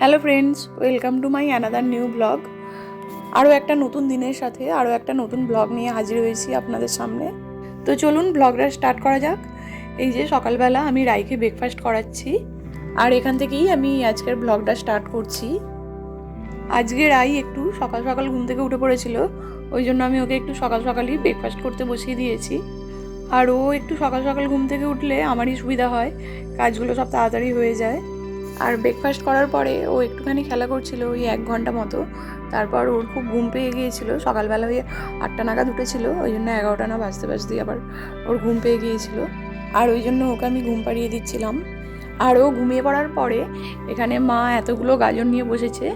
Hello friends welcome to my another new blog আরও একটা নতুন দিনের সাথে আরও একটা নতুন ব্লগ নিয়ে হাজির হয়েছি আপনাদের সামনে। তো চলুন ব্লগটা স্টার্ট করা যাক। এই যে সকালবেলা আমি রাইকে ব্রেকফাস্ট করাচ্ছি। আর এখান থেকেই আমি আজকের ব্লগটা স্টার্ট করছি। আজকে রাই একটু সকাল সকাল ঘুম থেকে উঠে পড়েছিল, ওই জন্য আমি ওকে একটু সকাল সকালই ব্রেকফাস্ট করতে বসিয়ে দিয়েছি। আর ও একটু সকাল সকাল ঘুম থেকে উঠলে আমারই সুবিধা হয়, কাজগুলো সব তাড়াতাড়ি হয়ে যায়। আর ব্রেকফাস্ট করার পরে ও একটুখানি খেলা করছিল ওই এক ঘণ্টা মতো। তারপর ওর খুব ঘুম পেয়ে গিয়েছিল। সকালবেলা ওই আটটা নাগাদ উঠেছিল, ওই জন্য এগারোটা না বাজতে বাজতেই আবার ওর ঘুম পেয়ে গিয়েছিল। আর ওই জন্য ওকে আমি ঘুম পাড়িয়ে দিচ্ছিলাম। আর ও ঘুমিয়ে পড়ার পরে এখানে মা এতগুলো গাজর নিয়ে বসেছে।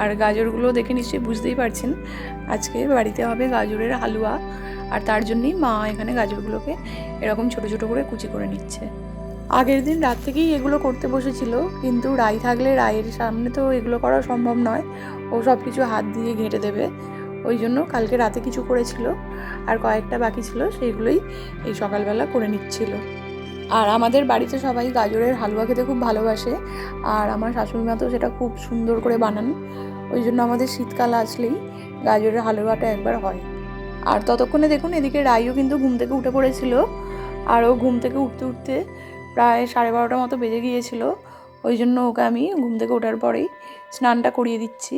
আর গাজরগুলো দেখে নিশ্চয়ই বুঝতেই পারছেন, আজকে বাড়িতে হবে গাজরের হালুয়া। আর তার জন্যই মা এখানে গাজরগুলোকে এরকম ছোট ছোট করে কুচি করে নিচ্ছে। আগের দিন রাত থেকেই এগুলো করতে বসেছিল, কিন্তু রাই থাকলে রায়ের সামনে তো এগুলো করা সম্ভব নয়। ও সব কিছু হাত দিয়ে ঘেঁটে দেবে। ওই জন্য কালকে রাতে কিছু করেছিল, আর কয়েকটা বাকি ছিল, সেইগুলোই এই সকালবেলা করে নিচ্ছিল। আর আমাদের বাড়িতে সবাই গাজরের হালুয়া খেতে খুব ভালোবাসে, আর আমার শাশুড়ি মা তো সেটা খুব সুন্দর করে বানান। ওই জন্য আমাদের শীতকাল আসলেই গাজরের হালুয়াটা একবার হয়। আর ততক্ষণে দেখুন, এদিকে রাইও কিন্তু ঘুম থেকে উঠে পড়েছিল। আর ও ঘুম থেকে উঠতে উঠতে প্রায় সাড়ে বারোটার মতো বেজে গিয়েছিল, ওই জন্য ওকে আমি ঘুম থেকে ওঠার পরেই স্নানটা করিয়ে দিচ্ছি।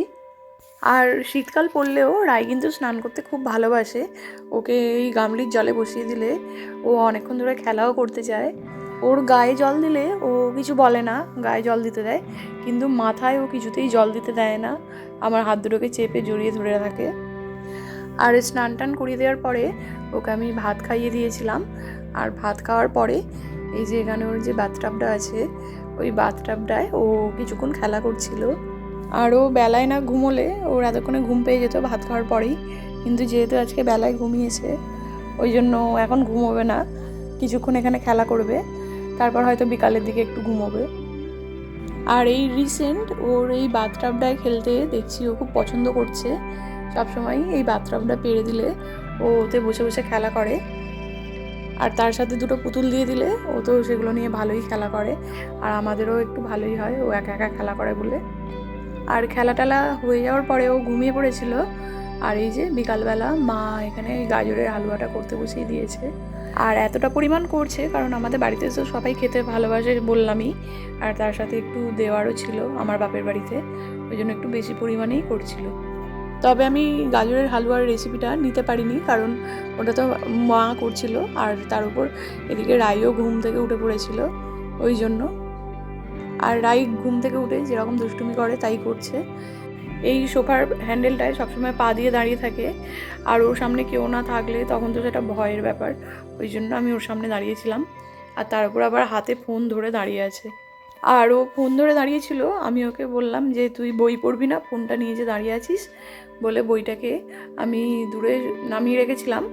আর শীতকাল পড়লেও রায় কিন্তু স্নান করতে খুব ভালোবাসে। ওকে এই গামলির জলে বসিয়ে দিলে ও অনেকক্ষণ ধরে খেলাও করতে চায়। ওর গায়ে জল দিলে ও কিছু বলে না, গায়ে জল দিতে দেয়। কিন্তু মাথায় ও কিছুতেই জল দিতে দেয় না, আমার হাত দুটোকে চেপে জড়িয়ে ধরে থাকে আর স্নান টান করিয়ে দেওয়ার পরে ওকে আমি ভাত খাইয়ে দিয়েছিলাম। আর ভাত খাওয়ার পরে এই যে এখানে ওর যে বাথটাবটা আছে, ওই বাথটাবটায় ও কিছুক্ষণ খেলা করছিল। আর ও বেলায় না ঘুমোলে ওর এতক্ষণে ঘুম পেয়ে যেত ভাত খাওয়ার পরেই। কিন্তু যেহেতু আজকে বেলায় ঘুমিয়েছে, ওই জন্য এখন ঘুমোবে না। কিছুক্ষণ এখানে খেলা করবে, তারপর হয়তো বিকালের দিকে একটু ঘুমোবে। আর এই রিসেন্ট ওর এই বাথটাবটায় খেলতে দেখছি ও খুব পছন্দ করছে। সবসময় এই বাথটাবটা পেরে দিলে ও ওতে বসে বসে খেলা করে। আর তার সাথে দুটো পুতুল দিয়ে দিলে ও তো সেগুলো নিয়ে ভালোই খেলা করে। আর আমাদেরও একটু ভালোই হয়, ও একা একা খেলা করে বলে। আর খেলা টেলা হয়ে যাওয়ার পরে ও ঘুমিয়ে পড়েছিল। আর এই যে বিকালবেলা মা এখানে গাজরের হালুয়াটা করতে বসিয়ে দিয়েছে। আর এতটা পরিমাণ করছে, কারণ আমাদের বাড়িতে তো সবাই খেতে ভালোবাসে বললামই। আর তার সাথে একটু দেওয়ারও ছিল আমার বাপের বাড়িতে, ওই জন্য একটু বেশি পরিমাণেই করছিল। তবে আমি গাজরের হালুয়ার রেসিপিটা নিতে পারিনি, কারণ ওটা তো মা করছিল আর তার উপর এদিকে রাইও ঘুম থেকে উঠে পড়েছিল, ওই জন্য। আর রাই ঘুম থেকে উঠে যেরকম দুষ্টুমি করে তাই করছে। এই সোফার হ্যান্ডেলটায় সবসময় পা দিয়ে দাঁড়িয়ে থাকে, আর ওর সামনে কেউ না থাকলে তখন তো সেটা ভয়ের ব্যাপার, ওই জন্য আমি ওর সামনে দাঁড়িয়েছিলাম। আর তার উপর আবার হাতে ফোন ধরে দাঁড়িয়ে আছে। আর ও ফোন ধরে দাঁড়িয়েছিল, আমি ওকে বললাম যে, তুই বই পড়বি না? ফোনটা নিয়ে যে দাঁড়িয়ে আছিস বলে বইটাকে আমি দূরে নামিয়ে রেখেছিলাম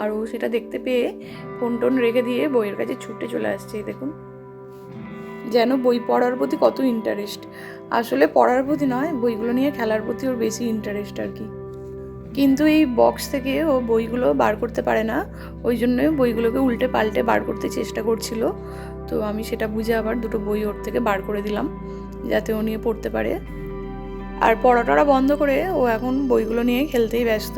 আর ও সেটা দেখতে পেয়ে ফোন টোন রেখে দিয়ে বইয়ের কাছে ছুটে চলে আসছে দেখুন। যেন বই পড়ার প্রতি কত ইন্টারেস্ট আসলে পড়ার প্রতি নয়, বইগুলো নিয়ে খেলার প্রতি ওর বেশি ইন্টারেস্ট আর কি। কিন্তু এই বক্স থেকে ও বইগুলো বার করতে পারে না, ওই জন্যই বইগুলোকে উল্টে পাল্টে বার করতে চেষ্টা করছিল। তো আমি সেটা বুঝে আবার দুটো বই ওর থেকে বার করে দিলাম, যাতে ও নিয়ে পড়তে পারে। আর পড়াটরা বন্ধ করে ও এখন বইগুলো নিয়ে খেলতেই ব্যস্ত।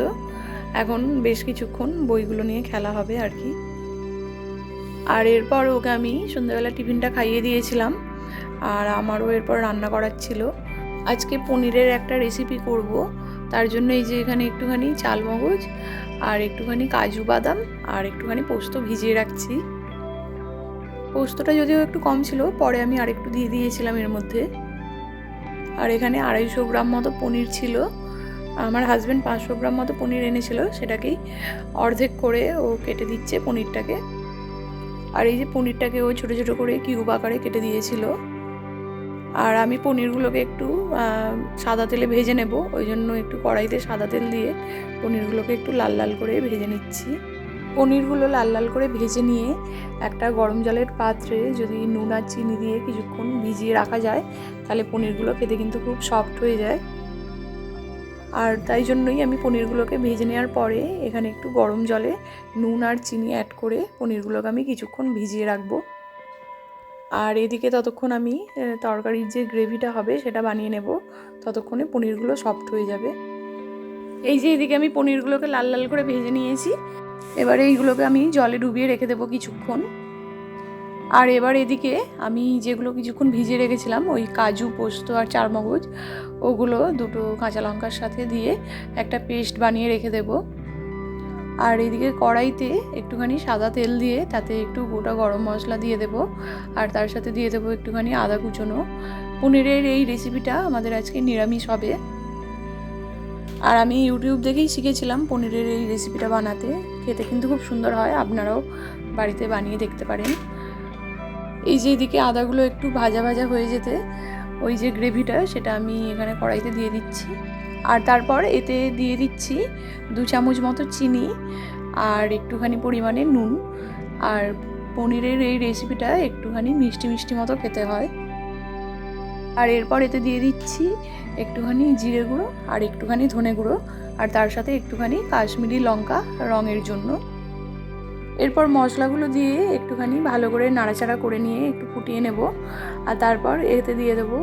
এখন বেশ কিছুক্ষণ বইগুলো নিয়ে খেলা হবে আর কি। আর এরপর ওকে আমি সন্ধ্যাবেলা টিফিনটা খাইয়ে দিয়েছিলাম। আর আমারও এরপর রান্না করার ছিল। আজকে পনিরের একটা রেসিপি করব। তার জন্য এই যে এখানে একটুখানি চালমগজ আর একটুখানি কাজু বাদাম, আর একটুখানি পোস্ত ভিজিয়ে রাখছি। পোস্তটা যদিও একটু কম ছিল, পরে আমি আরেকটু দিয়ে দিয়েছিলাম এর মধ্যে। আর এখানে আড়াইশো গ্রাম মতো পনির ছিল। আমার হাজব্যান্ড পাঁচশো গ্রাম মতো পনির এনেছিল, সেটাকেই অর্ধেক করে ও কেটে দিচ্ছে পনিরটাকে। আর এই যে পনিরটাকে ও ছোটো ছোটো করে কিউব আকারে কেটে দিয়েছিল। আর আমি পনিরগুলোকে একটু সাদা তেলে ভেজে নেব, ওই জন্য একটু কড়াইতে সাদা তেল দিয়ে পনিরগুলোকে একটু লাল লাল করে ভেজে নিচ্ছি। পনিরগুলো লাল লাল করে ভেজে নিয়ে একটা গরম জলের পাত্রে যদি নুন আর চিনি দিয়ে কিছুক্ষণ ভিজিয়ে রাখা যায়, তাহলে পনিরগুলো খেতে কিন্তু খুব সফট হয়ে যায়। আর তাই জন্যই আমি পনিরগুলোকে ভেজে নেওয়ার পরে এখানে একটু গরম জলে নুন আর চিনি অ্যাড করে পনিরগুলোকে আমি কিছুক্ষণ ভিজিয়ে রাখব। আর এদিকে ততক্ষণ আমি তরকারির যে গ্রেভিটা হবে সেটা বানিয়ে নেব। ততক্ষণে পনিরগুলো সফট হয়ে যাবে। এই যে এদিকে আমি পনিরগুলোকে লাল লাল করে ভেজে নিয়েছি। এবারে এইগুলোকে আমি জলে ডুবিয়ে রেখে দেবো কিছুক্ষণ। আর এবার এদিকে আমি যেগুলো কিছুক্ষণ ভিজে রেখেছিলাম, ওই কাজু, পোস্ত আর চারমগজ, ওগুলো দুটো কাঁচা লঙ্কার সাথে দিয়ে একটা পেস্ট বানিয়ে রেখে দেব। আর এদিকে কড়াইতে একটুখানি সাদা তেল দিয়ে তাতে একটু গোটা গরম মশলা দিয়ে দেব, আর তার সাথে দিয়ে দেবো একটুখানি আদা কুচোনো। পনিরের এই রেসিপিটা আমাদের আজকে নিরামিষ হবে। আর আমি ইউটিউব দেখেই শিখেছিলাম পনিরের এই রেসিপিটা বানাতে। খেতে কিন্তু খুব সুন্দর হয়, আপনারাও বাড়িতে বানিয়ে দেখতে পারেন। এই যে এদিকে আদাগুলো একটু ভাজা ভাজা হয়ে যেতে, ওই যে গ্রেভিটা সেটা আমি এখানে কড়াইতে দিয়ে দিচ্ছি। আর তারপর এতে দিয়ে দিচ্ছি দু চামচ মতো চিনি আর একটুখানি পরিমাণে নুন। আর পনিরের এই রেসিপিটা একটুখানি মিষ্টি মিষ্টি মতো খেতে হয়। আর এরপর এতে দিয়ে দিচ্ছি একটুখানি জিরে গুঁড়ো আর একটুখানি ধনে গুঁড়ো। আর তার সাথে একটুখানি কাশ্মীরি লঙ্কা রঙের জন্য। এরপর মশলাগুলো দিয়ে একটুখানি ভালো করে নাড়াচাড়া করে নিয়ে একটু ফুটিয়ে নেব। আর তারপর এতে দিয়ে দেবো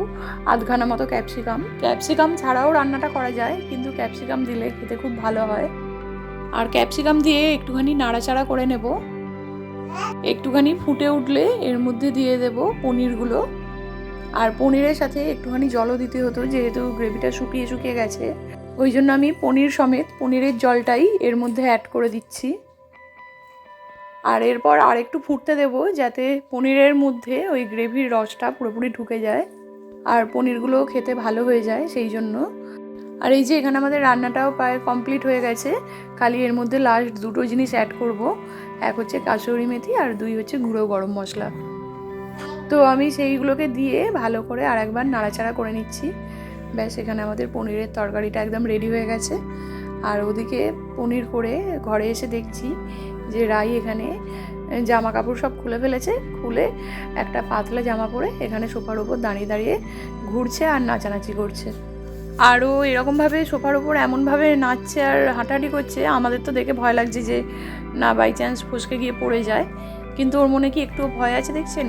আধখানা মতো ক্যাপসিকাম। ক্যাপসিকাম ছাড়াও রান্নাটা করা যায়, কিন্তু ক্যাপসিকাম দিলে খেতে খুব ভালো হয়। আর ক্যাপসিকাম দিয়ে একটুখানি নাড়াচাড়া করে নেব। একটুখানি ফুটে উঠলে এর মধ্যে দিয়ে দেব পনিরগুলো। আর পনিরের সাথে একটুখানি জলও দিতে হতো, যেহেতু গ্রেভিটা শুকিয়ে শুকিয়ে গেছে। ওই জন্য আমি পনির সমেত পনিরের জলটাই এর মধ্যে অ্যাড করে দিচ্ছি। আর এরপর আর একটু ফুটতে দেবো যাতে পনিরের মধ্যে ওই গ্রেভির রসটা পুরোপুরি ঢুকে যায় আর পনিরগুলো খেতে ভালো হয়ে যায় সেই জন্য। আর এই যে এখানে আমাদের রান্নাটাও প্রায় কমপ্লিট হয়ে গেছে। খালি এর মধ্যে লাস্ট দুটো জিনিস অ্যাড করব। এক হচ্ছে কাসুরি মেথি আর দুই হচ্ছে গুঁড়ো গরম মশলা। তো আমি সেইগুলোকে দিয়ে ভালো করে আর একবার নাড়াচাড়া করে নিচ্ছি। ব্যাস, এখানে আমাদের পনিরের তরকারিটা একদম রেডি হয়ে গেছে। আর ওদিকে পনির করে ঘরে এসে দেখছি যে রাই এখানে জামা কাপড় সব খুলে ফেলেছে। খুলে একটা পাতলা জামা পরে এখানে সোফার ওপর দাঁড়িয়ে দাঁড়িয়ে ঘুরছে আর নাচানাচি করছে। আরও এরকমভাবে সোফার ওপর এমনভাবে নাচছে আর হাঁটাহাঁটি করছে, আমাদের তো দেখে ভয় লাগছে যে না বাই চান্স ফসকে গিয়ে পড়ে যায়। কিন্তু ওর মনে কি একটু ভয় আছে দেখছেন?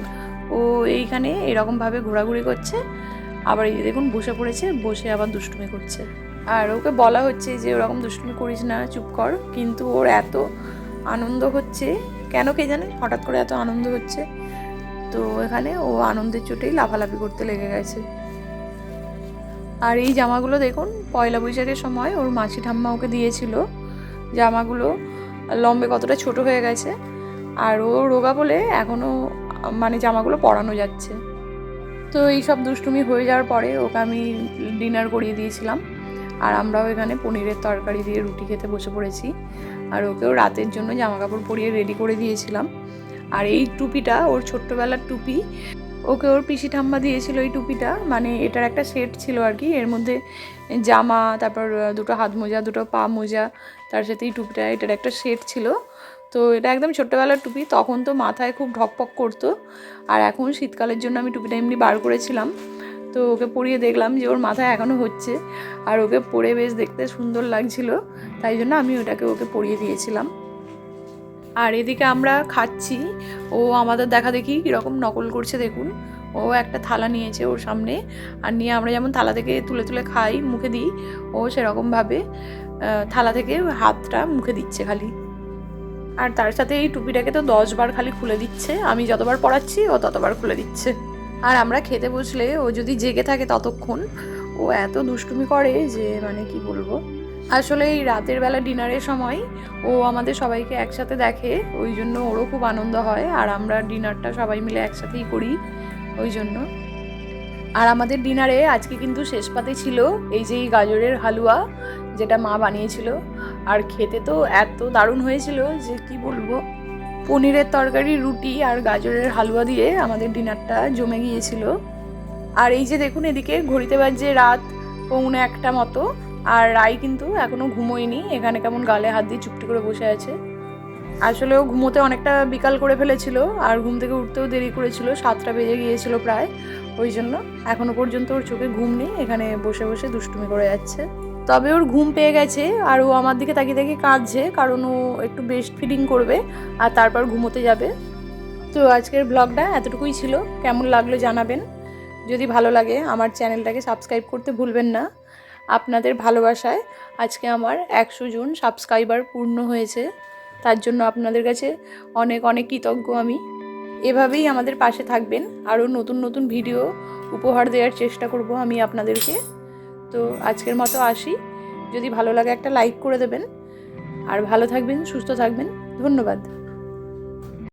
ও এইখানে এরকমভাবে ঘোরাঘুরি করছে। আবার এই দেখুন বসে পড়েছে, বসে আবার দুষ্টুমি করছে। আর ওকে বলা হচ্ছে যে, ওরকম দুষ্টুমি করিস না, চুপ কর। কিন্তু ওর এত আনন্দ হচ্ছে, কেন কে জানে? হঠাৎ করে এত আনন্দ হচ্ছে। তো এখানে ও আনন্দের চোটেই লাফালাফি করতে লেগে গেছে। আর এই জামাগুলো দেখুন, পয়লা বৈশাখের সময় ওর মাসি ঠাম্মা ওকে দিয়েছিল। জামাগুলো লম্বে কতটা ছোট হয়ে গেছে। আর ও রোগা বলে এখনও মানে জামাগুলো পরানো যাচ্ছে। তো এই সব দুষ্টুমি হয়ে যাওয়ার পরে ওকে আমি ডিনার করিয়ে দিয়েছিলাম। আর আমরাও এখানে পনিরের তরকারি দিয়ে রুটি খেতে বসে পড়েছি। আর ওকেও রাতের জন্য জামা কাপড় পরিয়ে রেডি করে দিয়েছিলাম। আর এই টুপিটা, ওর ছোট্টবেলার টুপি, ওকে ওর পিসি ঠাম্মা দিয়েছিল এই টুপিটা। মানে এটার একটা সেট ছিল আর কি। এর মধ্যে জামা, তারপর দুটো হাত মোজা, দুটো পা মোজা, তার সাথে এই টুপিটা, এটার একটা সেট ছিল। তো এটা একদম ছোট্টবেলার টুপি, তখন তো মাথায় খুব ঢকপক করতো। আর এখন শীতকালের জন্য আমি টুপিটা এমনি বার করেছিলাম। তো ওকে পরিয়ে দেখলাম যে ওর মাথায় এখনও হচ্ছে। আর ওকে পরে বেশ দেখতে সুন্দর লাগছিল। তাই জন্য আমি ওটাকে ওকে পরিয়ে দিয়েছিলাম। আর এদিকে আমরা খাচ্ছি। ও আমাদের দেখা দেখি কীরকম নকল করছে দেখুন। ও একটা থালা নিয়েছে ওর সামনে। আর নিয়ে আমরা যেমন থালা থেকে তুলে তুলে খাই, মুখে দিই, ও সেরকমভাবে থালা থেকে হাতটা মুখে দিচ্ছে খালি। আর তার সাথে এই টুপিটাকে তো দশবার খালি খুলে দিচ্ছে। আমি যতবার পড়াচ্ছি, ও ততবার খুলে দিচ্ছে। আর আমরা খেতে বসলে ও যদি জেগে থাকে ততক্ষণ, ও এত দুষ্টুমি করে যে মানে কি বলব? আসলে এই রাতের বেলা ডিনারের সময় ও আমাদের সবাইকে একসাথে দেখে, ওই জন্য ওরও খুব আনন্দ হয়। আর আমরা ডিনারটা সবাই মিলে একসাথেই করি, ওই জন্য। আর আমাদের ডিনারে আজকে কিন্তু শেষ পাতে ছিল এই যে গাজরের হালুয়া, যেটা মা বানিয়েছিল। আর খেতে তো এত দারুণ হয়েছিল যে কি বলব? পনিরের তরকারি, রুটি আর গাজরের হালুয়া দিয়ে আমাদের ডিনারটা জমে গিয়েছিল। আর এই যে দেখুন এদিকে ঘড়িতে বাজছে রাত পৌনে একটা মতো আর রাই কিন্তু এখনও ঘুমোয়নি। এখানে কেমন গালে হাত দিয়ে চুপটি করে বসে আছে। আসলে ও ঘুমোতে অনেকটা বিকাল করে ফেলেছিল আর ঘুম থেকে উঠতেও দেরি করেছিল। সাতটা বেজে গিয়েছিল প্রায়। ওই জন্য এখনও পর্যন্ত ওর চোখে ঘুম নেই। এখানে বসে বসে দুষ্টুমি করে যাচ্ছে। তবে ওর ঘুম পেয়ে গেছে আর ও আমার দিকে তাকিয়ে তাকিয়ে কাঁদছে, কারণ ও একটু বেস্ট ফিডিং করবে আর তারপর ঘুমোতে যাবে। তো আজকের ব্লগটা এতটুকুই ছিল। কেমন লাগল জানাবেন। যদি ভালো লাগে আমার চ্যানেলটাকে সাবস্ক্রাইব করতে ভুলবেন না। আপনাদের ভালোবাসায় আজকে আমার একশো জন সাবস্ক্রাইবার পূর্ণ হয়েছে। তার জন্য আপনাদের কাছে অনেক অনেক কৃতজ্ঞ আমি। এভাবেই আমাদের পাশে থাকবেন। আরও নতুন নতুন ভিডিও উপহার দেওয়ার চেষ্টা করব আমি আপনাদেরকে। তো আজকের মতো আসি। যদি ভালো লাগে একটা লাইক করে দেবেন। আর ভালো থাকবেন, সুস্থ থাকবেন। ধন্যবাদ।